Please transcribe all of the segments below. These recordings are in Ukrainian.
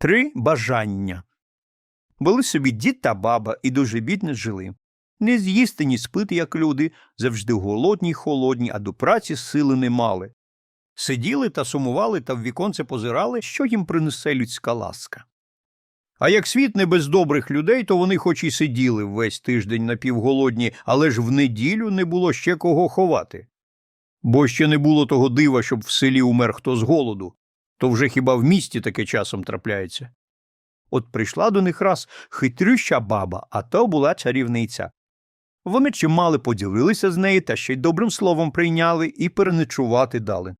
Три бажання. Були собі дід та баба і дуже бідно жили. Не з'їсти, ні спити, як люди, завжди голодні й холодні, а до праці сили не мали. Сиділи та сумували та в віконце позирали, що їм принесе людська ласка. А як світ не без добрих людей, то вони хоч і сиділи весь тиждень напівголодні, але ж в неділю не було ще кого ховати. Бо ще не було того дива, щоб в селі умер хто з голоду, то вже хіба в місті таке часом трапляється. От прийшла до них раз хитрюща баба, а то була чарівниця. Вони чимали поділилися з нею та ще й добрим словом прийняли і переночувати дали.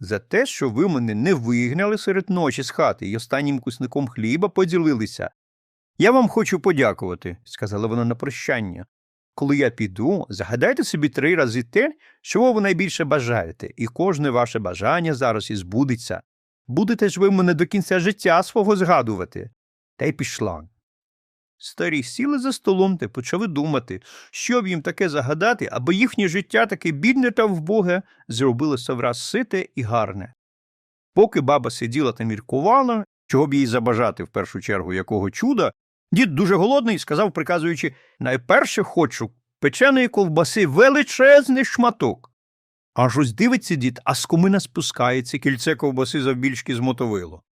За те, що ви мене не вигнали серед ночі з хати і останнім кусником хліба поділилися. Я вам хочу подякувати, сказала вона на прощання. Коли я піду, загадайте собі три рази те, чого ви найбільше бажаєте, і кожне ваше бажання зараз і збудеться. Будете ж ви мене до кінця життя свого згадувати. Та й пішла. Старі сіли за столом та почали думати, що б їм таке загадати, аби їхнє життя таке бідне та вбоге зробилося враз сите і гарне. Поки баба сиділа та міркувала, чого б їй забажати в першу чергу якого чуда, дід дуже голодний сказав, приказуючи найперше хочу печеної ковбаси величезний шматок. Аж ось дивиться дід, а з комина спускається кільце ковбаси завбільшки з мотовило.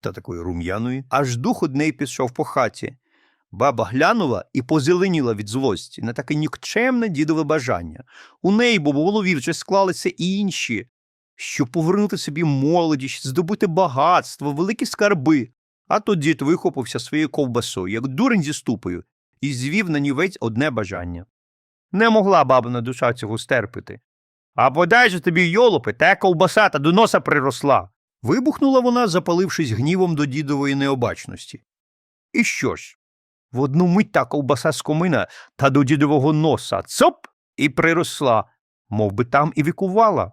Та такої рум'яної, аж дух одней пішов по хаті. Баба глянула і позеленіла від злості на таке нікчемне дідове бажання. У неї, бо в голові вже склалися і інші, щоб повернути собі молодість, здобути багатство, великі скарби. А то дід вихопився своєю ковбасою, як дурень зі ступою, і звів на нівець одне бажання. Не могла бабина душа цього стерпити. А бодай же тобі, йолопи, та ковбаса та до носа приросла. Вибухнула вона, запалившись гнівом до дідової необачності. І що ж? В одну мить та ковбаса з комина та до дідового носа цоп і приросла, мов би там і вікувала.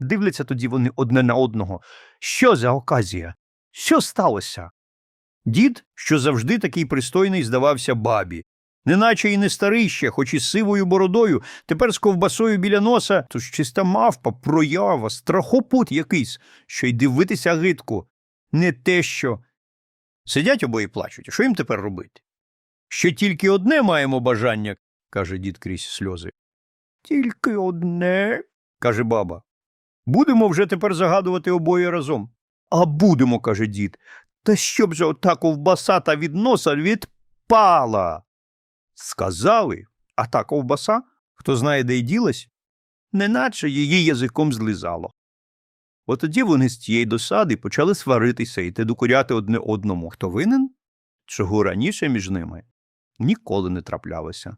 Дивляться тоді вони одне на одного. Що за оказія? Що сталося? Дід, що завжди такий пристойний, здавався бабі. Неначе і не старий ще, хоч і сивою бородою, тепер з ковбасою біля носа, то ж чиста мавпа, проява, страхопут якийсь, що й дивитися гидко. Не те що. Сидять обоє плачуть. а Що їм тепер робити? Ще тільки одне маємо бажання, каже дід крізь сльози. Тільки одне, каже баба. Будемо вже тепер загадувати обоє разом. А будемо, каже дід. Та щоб же ота ковбаса та від носа відпала. Сказали, а та ковбаса, хто знає, де й ділась, неначе її язиком злизало. От тоді вони з тієї досади почали сваритися і те докоряти одне одному. Хто винен? Чого раніше між ними ніколи не траплялося.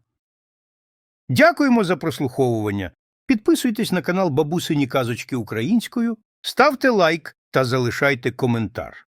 Дякуємо за прослуховування. Підписуйтесь на канал Бабусині Казочки Українською, ставте лайк та залишайте коментар.